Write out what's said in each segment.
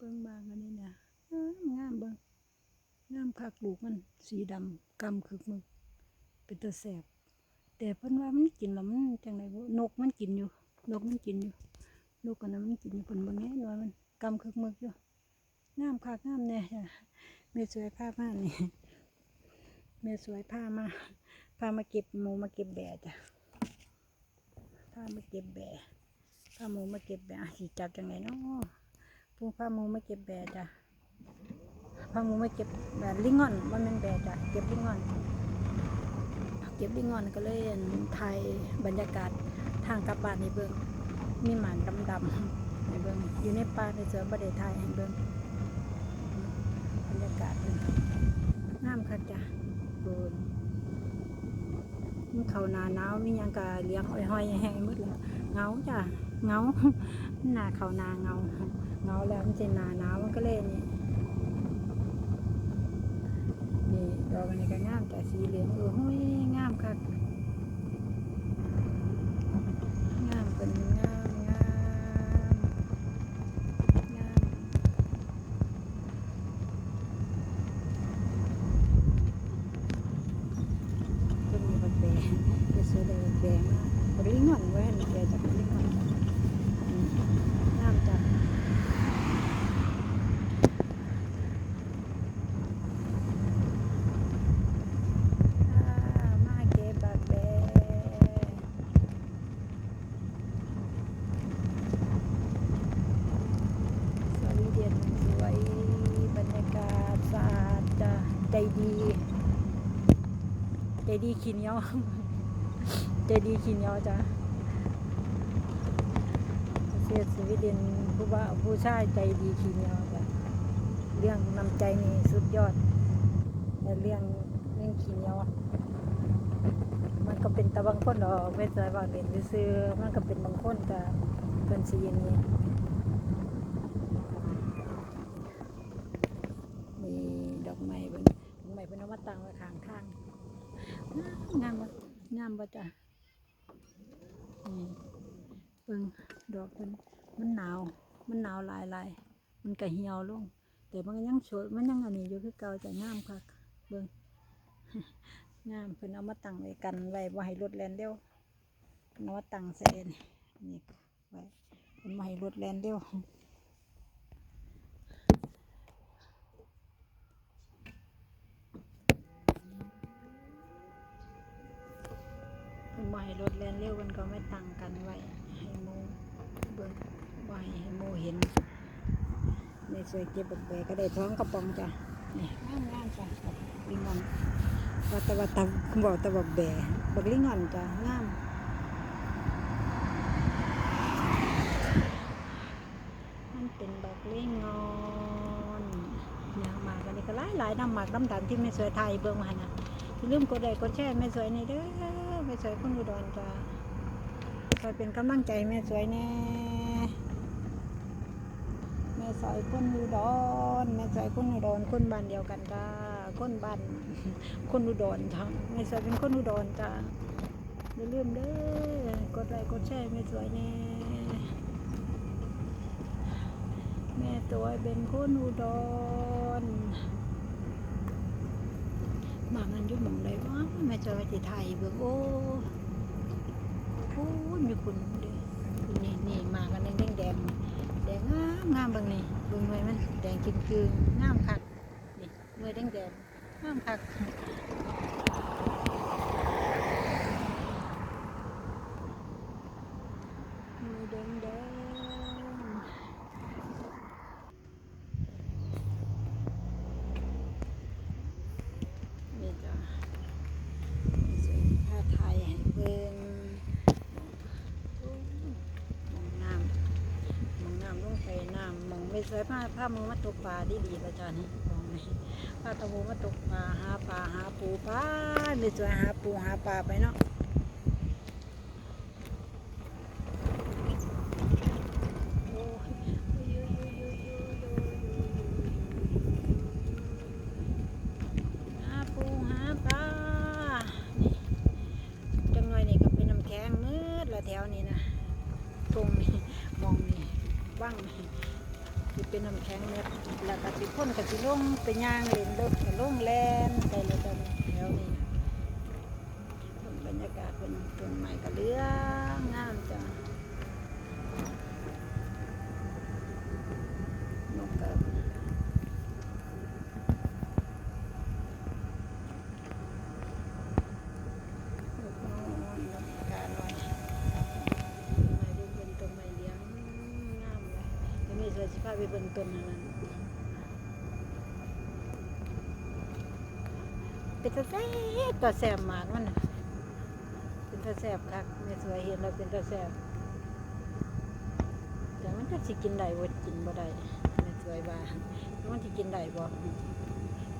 เบิ่งบางอันนี้นะงามงามเบิ่งงามคักลูกมันสีดำกำคึกมึงเป็นตัวแสบแต่เพิ่นว่ามันกินแล้วมันจังไดบ่นกมันกินอยู่ นกมันกินอยู่นกกันนั้นมันกินอยู่เพิ่นเบิ่งแหน่น้อยมันกำคึกมึกอยู่งามคักงามแน่จ้ะแม่สวยพามานี่แม่สวยพามาพามาเก็บหมูมาเก็บแบะจ้ะพามาเก็บแบะพาหมูมาเก็บแบะอะสิจับจังไดเนาะ พวกพามูไมาเก็บแบจ้ะพามูไมาเก็บแบลิงงอนมันเป็นแบจ้ะเก็บลิงงอน เก็บลิงงอนก็เลยเห็นถ่ายบรรยากาศทางกลับบ้านในเบิงมีหมานดำๆในเบิงอยู่ในป่าในเสือบ่ได้ถ่ายให้เบิงบรรยากาศนงามคักจ้ะเบินมันเข้านาหนาวมียังกะเลี้ยงอ้อยๆแห้งหมดแล้วเงาจ้ะเงา หน้าเขานาเงาเงาแล้วมันจะหนาหนาวมันก็เลยนี่นี่ดอกอันนี้ก็งามแต่สีเหลืองเออห้ยงามคักงามเป็นงามงามงามต้นมีบักแบงเป็นสวยเลยบักแบงนะบักลิงงอนไว้ให้แกจากบักลิงงอนอืมงามจัง อ่ามาเก็บบักแบสวีเดนสวยบรรยากาศสะอาดจ้ะใจดี ใจ ดีขี้เหนียวใจดีขี้เหนียวจ้ะประเทศสวีเดนผู้ว่าผู้ชายใจดีขี้เหนียวจ้ะเรื่องนำใจนี่สุดยอด แต่เรื่องเรื่องขี้เหนียวอมันก็เป็นแต่บางคนดอกไม่ใช่ว่าเป็นซื้อมันก็เป็นบางคนก็เป็นสีย่างนี้มีดอกไม้เป็นดอกไม้เป็นเอามาตั้งไว้ข้างทางงามบ่งามบ่จ้ะนี่เบิ่งดอกมันมันหนาว มันหนาวหลายหลายมันก็เหี่ยวลง แต่มันก็ยังสวยมันยังอันนี้อยู่คือเก่าจะงามคักเบิ่งงามเพิ่นเอามาตั้งไว้กันไว้บ่ให้รถแล่นเร็วเพิ่นเอามาตั้งใส่นี่นี่ไว้เพิ่นบ่ให้รถแล่นเร็วเพิ่น บ่ให้รถแล่นเร็วเพิ่นก็ไม่ตั้งกันไว้ให้หมูเบิ่งบ่ให้ให้หมู่เห็นในสวยเก็บบักแบก็ได้ท้องกระป๋องจ้ะนี่งามงามจ้ะบักลิงงอนว่าต่ว่าตาบอกต่บักแบบักลิงงอนจ้ะงามมันเป็นบักลิงงอนยางมากอันนี้ก็หลายหลายๆน้ำหมากน้ำดันที่ไม่สวยไทยเบิ่งมาหั่นนะ อย่าลืมกดไลค์กดแชร์แม่สวยนี่เด้อแม่สวยคนอุดรจ้ะคอยเป็นกำลังใจแม่สวยแน่แม่สอยคนอุดรแม่สอยคนอุดรคนบ้านเดียวกันจ้าคนบ้านคนอุดรจ้าแม่สอยเป็นคนอุดรจ้าอย่าลืมเด้อกดไลค์กดแชร์แม่สวยแน่แม่สวยเป็นคนอุดร หมามันยุ่งมองเลยว่าแม่สวยที่ไทยเบิ่งโอ้พูดมีคุณเด้อนี่นี่มากันแดงแดงแดงงามงามบางนี่บางเมื่อมันแดงกินคืนงามคักนี่เมื่อแดงแดงงามคักหน่วยแดงแดงนี่จ้ะสวยผ้าไทยให้เบิ่งโอ้มองน้ำ มองน้ำลงไปน้ำมองไม่สวยผ้าผ้ามึงมาตกปลาดีดีๆประจานนี่มองนี่ผ้าตะมูมาตกปลาหาปลาหาปูปลาไม่สวยหาปูหาปลาไปเนาะหาปูหาปลาจังหน่อยนี่ก็เป็นน้ำแข็งมืดละแถวนี้นะตรงนี้มองนี่ว่างนี่ เป็นน้ำแข็งเม็ดแล้วก็สิพ่นกับสิลงไปย่างเล่นรถก็ลงแลนไปเลยตอนนี้แถวนี้บรรยากาศเป็นต้นไม้กระเลืองงามจ้ะนกก็นกนอนบรรยากาศหน่อย ต้นไม้ดูเป็นต้นไม้เลี้ยงงามเลยยังมีสวยสิพา ไปเบิ่งต้นนั้นเป็นตาแซ่บตาแซ่บมากมันเป็นตาแซ่บคักแม่สวยเห็นแล้วเป็นตาแซ่บแต่มันจะสิกินได้บ่กินบ่ได้แม่สวยว่ามันสิกินได้บ่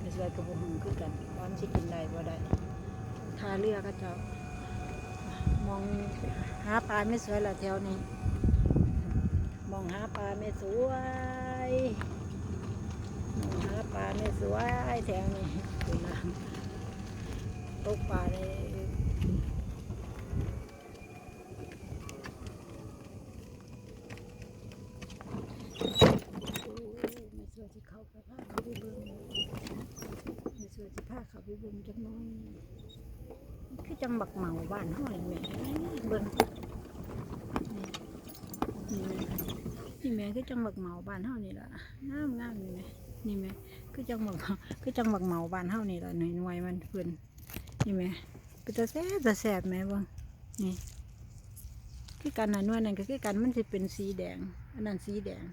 แม่สวยก็บ่ฮู้คือกันว่ามันสิกินได้บ่ได้ทาเรือเขาเจ้ามองหาปลาไม่สวยละแถวนี้ องหาปลาไม่สวยมองหาปลาไม่สวยแถวนี้ดูน้ำตกปลาในโอ้ไม่สวยที่เขาไปพาเขาไปเบิ่งไม่สวยที่พาเขาไปเบิ่งจังน้อยคือจังบักเหมาบ้านเฮานี่แม่เบิ่งนี่ นี่แม่คือจังบักเหมาบ้านเฮานี่ล่ะงามงามนี่แม่นี่แม่คือจังบักคือจังบักเหมาบ้านเฮานี่ล่ะหน่วยหน่วยมันเพิ่นนี่แม่เป็นตาแซ่บตาแซ่บแม่เบิ่งนี่คือกันนะหน่วยนั้นก็คือกันมันสิเป็นสีแดงอันนั้นสีแดง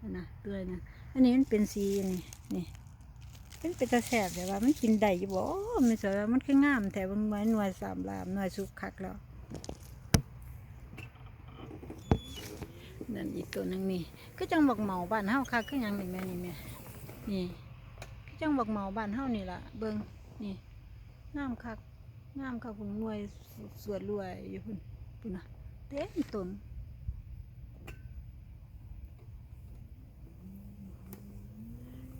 อันน่ะเตื้อยนะอันนี้มันเป็นสีนี่นี่เป็นเป็นตาแสบแต่ว่ามันกินได้อยู่บ่ไม่สวยมันคืองามแต่บางไม้หน่วยสามลามหน่วยสุกคักแล้ว นั่นอีกตัวหนึงนี่ก็จังบักเหมาบ้านเฮาคักคือหยังนี่แม่นี่แม่นี่คือจังบักเหมาบ้านเฮานี่ล่ะเบิ่งนี่งามคักงามคักพุ่นวยสวดรวยอยู่พุ่นพุ่นน่ะเต็มต้น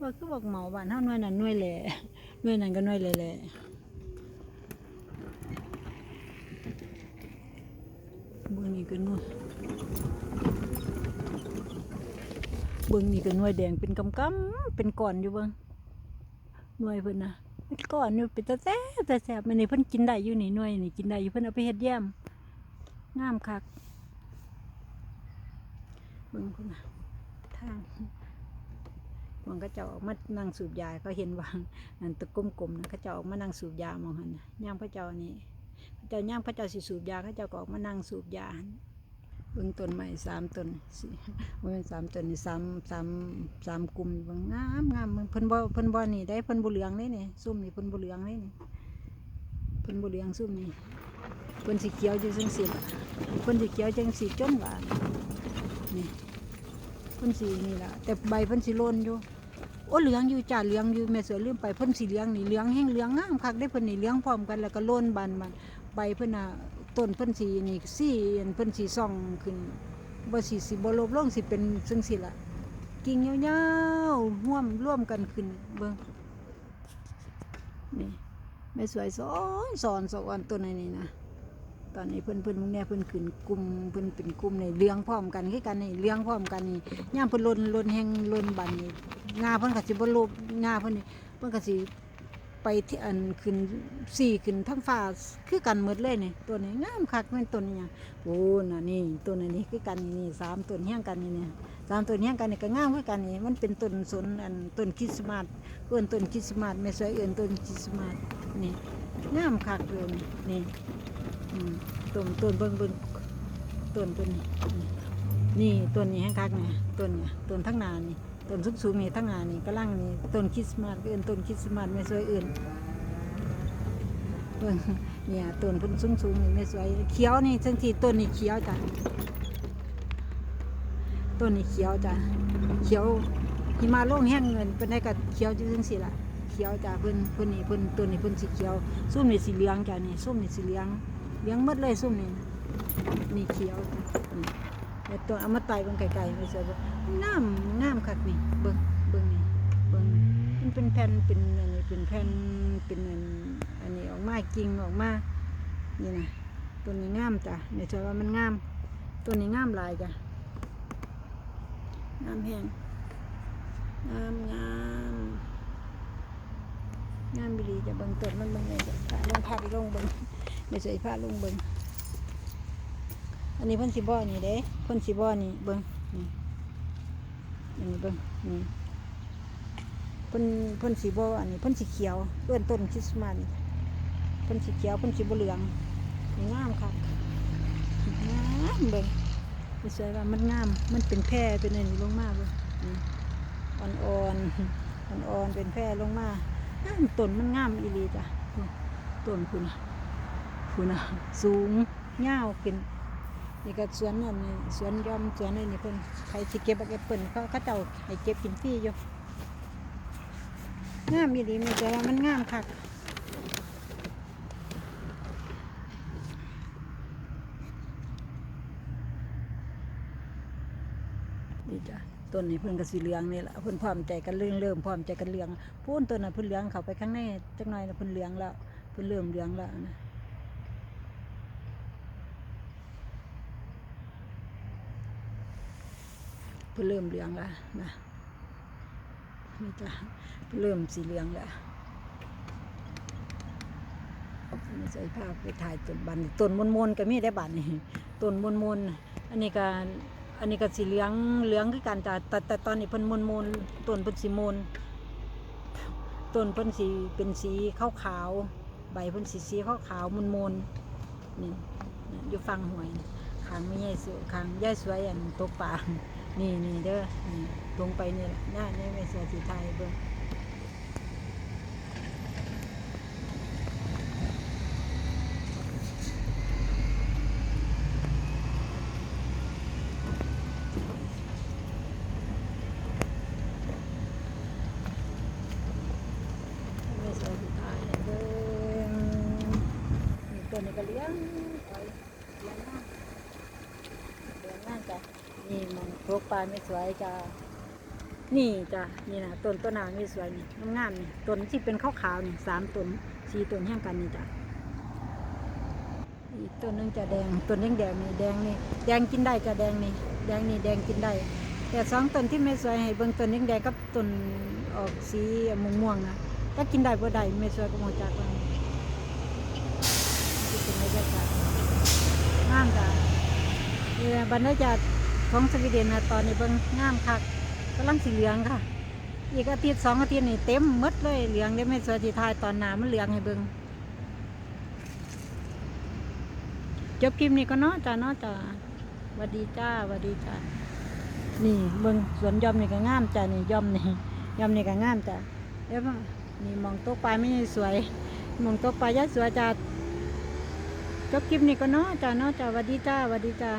ว่าคือบอกเหมาบ้านเท่าหน่วยนั้นหน่วยแหล่หน่วยนั้นก็หน่วยแหล่แหล่เบื้องนี้ก็หน่วย บื้องนี้ก็หน่วยแดงเป็นกำกำเป็นก้อนอยู่เบื้องหน่วยเพิ่นนะเป็นก้อนอยู่เป็นตาแซ่บตาแซ่มันนี่เพิ่นกินได้อยู่นี่หน่วยนี่กินได้อยู่เพิ่นเอาไปเฮ็ดแยมงามคักเบิ่งเพุ่นนะทางมันก็จะออกมานั่งสูบยาเขาเห็นว่าอันตะกลมๆนะเขาจะออกมานั่งสูบยามองหันย่างพระเจ้านี่พระเจ้าย่างพระเจ้าสิสูบยาเขาเจ้าก็ออกมานั่งสูบยา เบิ่งต้นใหม่สามต้นสี่มันสามต้นนี่สามสามสามกลุ่มบิ่งงามงามเพิ่นบ่เพิ่นบ่นี่ได้เพิ่นบ่เหลืองเลยนี่ซุ่มนี่เพิ่นบ่เหลืองเลยนี่เพิ่นบ่เหลืองซุ่มนี่เพิ่นสีเขียวจังซี่สิล่ะเพิ่นสีเขียวจังสีจนหวานนี่เพิ่นสีนี่ล่ะแต่ใบเพิ่นสีโลนอยู่โอ้เหลืองอยู่จ้าเหลืองอยู่แม่เสือลืมไปเพิ่นสีเหลืองนี่เหลืองแห้งเหลืองงามคักได้เพิ่นนี่เหลืองพร้อมกันแล้วก็โลนบานบานใบเพิ่นน่ะ ต้นเพิ่นสีนี่สีอันเพิ่นสีส่องขึ้นบ่สีสิบ่ลบลงสิเป็นจังซี่ล่ะกิ่งยาวๆร่วมร่วมกันขึ้นเบิ่งนี่แม่สวยสอนสอนสอนต้นนี้นะตอนนี้เพิ่นเพิ่นมึงเนี่ยเพิ่นขึ้นกลุ่มเพิ่นเป็นกลุ่มในเหลืองพร้อมกันคือกันนี่เหลืองพร้อมกันนี่ย่ามเพิ่นลนลนแห้งลนบันนี่งาเพิ่นก็สิบ่ลบงาเพิ่นนี่เพิ่นก็สิ ไปที่อันขึ้นสี่ขึ้นทั้งฟ้าคือกันหมดเลยนี่ตัวนี้งามคักแม่นต้นนี้หยังโอ้น่ะนี่ต้นอันนี้คือกันนี่นี่สามต้นเฮี้ยงกันนี่เนี่ยสามต้นเฮี้ยงกันนี่ก็งามคือกันนี่มันเป็นต้นสนอันต้นคริสต์มาสเอิ้นต้นคริสต์มาสแม่สวยเอิ้นต้นคริสต์มาสนี่งามคักเลยนี่ต้นต้นเบิ่งเบิ่งต้นต้นนี้นี่ต้นนี้แห้งคักเนี่ยต้นเนี่ยต้นทั้งนานี่ ต้นสูงสูงๆนี่ทั้งงานนี่กำลังนี่ต้นคริสต์มาสเอื่นต้นคริสต์มาสไม่สวยเอื่นเพิ่นเนี่ยต้นพิ่นสูงสูงๆนี่ไม่สวยเขียวนี่จังทีต้นนี่เขียวจ้ะต้นนี่เขียวจ้ะเขียวหิมาล่งแห้งเงินเป็นได้กับเขียวจังซี่ล่ะเขียวจ้ะเพิ่นเพิ่นนี่เพิ่นต้นนี่เพิ่นสีเขียวส้มนี่สีเหลืองจ้ะนี่ส้มนี่สีเหลืองเหลืองหมดเลยส้มนี่นี่เขียวจ้ะ นี่แต่ต้นเอามาต่เบิ่งไกลๆไม่สวยบ่งามงามคักนี่เบิ่งเบิ่งนี่เบิ่งมันเป็นแผ่นเป็นอันนี้เป็นแผ่นเป็นอันอันนี้ออกมากิ่งออกมานี่นะตัวนี้งามจ้ะในใจว่ามันงาม ตัวนี้งามหลายจ้ะงามแพงงามงามงามบิลีจะเบิ่งต้นมันเบิ่งเลยจะลงพาไปลงเบิ่งไม่ใช่พาลงเบิ่ง อันนี้เพ่นสีบ่อนี่เด้เพ่นสีบ่อนี่เบิ่งนี่อันนี้เบิ่งนี่เพ่นเพ่นสีบ่ออันนี้เพ่นสีเขียวเอื้อนต้นคริสต์มาสเพ่นสีเขียวเพ่นสีบ่เหลืองงามค่ะงามเบิ่งไม่ใช่ว่ามันงามมันเป็นแพร่เป็นอันนี้ลงมาเบิ่งนี่อ่อนๆอ่อนๆเป็นแพร่ลงมาต้นมันงามอีหลีจ้ะต้นคุณนะคุณนะสูงยาวขึ้น นี่ก็สวนนั่นสวนยอมสวนนี่นี่เพิ่นใครสิเก็บเอาเก็บเพิ่นเขาเขาเจ้าให้เก็บกินฟรีอยู่งามอีหลีมีแต่ว่ามันงามคักนี่จ้ะต้นนี้เพิ่นก็สีเหลืองนี่แหละเพิ่นพร้อมใจกันเริ่มเริ่มพร้อมใจกันเหลืองพูนต้นน่ะเพิ่นเหลืองเข้าไปข้างในจักหน่อยน่ะเพิ่นเหลืองแล้วเพิ่นเริ่มเหลืองแล้วนะ เพิ่นเริ่มเหลืองล้วนะนี่จ้ะเพิ่นเริ่มสีเหลืองแล้วใส่ผ้าไปถ่ายต้นบันต้นมนมนก็มีได้บันนี่ต้นมนมนอันนี้ก็อันนี้ก็สีเหลืองเหลืองคือกันจ้ะแต่แต่ตอนนี้เพิ่นมนมนต้นเพิ่นสีมนต้นเพิ่นสีเป็นสีขาวขาวใบเพิ่นสีสีขาวขาวมนมนนี่อยู่ฟังหวยขางไม่ใหญ่สวยขางย่ายสวยอันตกปลา นี่นี่เด้อนี่ลงไปนี่แหละหน้าในไม่เสือสีไทยเบิ่งไม่เสือสีไทยเบิ่งนี่ต้นนี้ก็เลี้ยงไว้เลี้ยงมากเลี้ยงมากจ้ะนี่มันตกป ลาไม่สวยจ้ะนี่จ้ะนี่นะต้นต้นนานี่สวยนี่งามๆนี่ต้นที่เป็นขาวๆนี่สามต้นสี่ต้นแห่งกันนี่จ้ะอีกต้นหนึงจะแดงต้นแดงแดงนี่แดงนี่แดงกินได้จะแดงนี่แดงนี่แดงกินได้ แต่สองต้นที่ไม่สวยให้เบิ่งต้นแดงแดงกับต้นออกสีม่วงๆนะถ้ากินได้บ่ได้ไม่สวยก็หมดจากว่านี่เป็นบรรยากาศงามจ้ะนี่บรรยากาศ ของสวีเดนนะตอนนี้เบิ่งงามคักกำลังสีเหลืองค่ะ อีกอาทิตย์สองอาทิตย์นี่เต็มมดเลยเหลืองได้ไม่สวยทีทายตอนหนามันเหลืองให้เบิงจบคลิปนี้ก็เนาะจ้าเนาะจ้าวัดดีจ้าวัดดีจ้านี่เบิงสวนยอมนี่ก็งามจ้านี่ยอมนี่ยอมนี่ก็งามจ้าเอ้ยว่านี่มองโต๊ะปลายไม่สวย มองโต๊ะปลายยัดสวยจ้าจบคลิปนี้ก็เนาะจ้าเนาะจ้าวัดดีจ้าวัดดีจ้า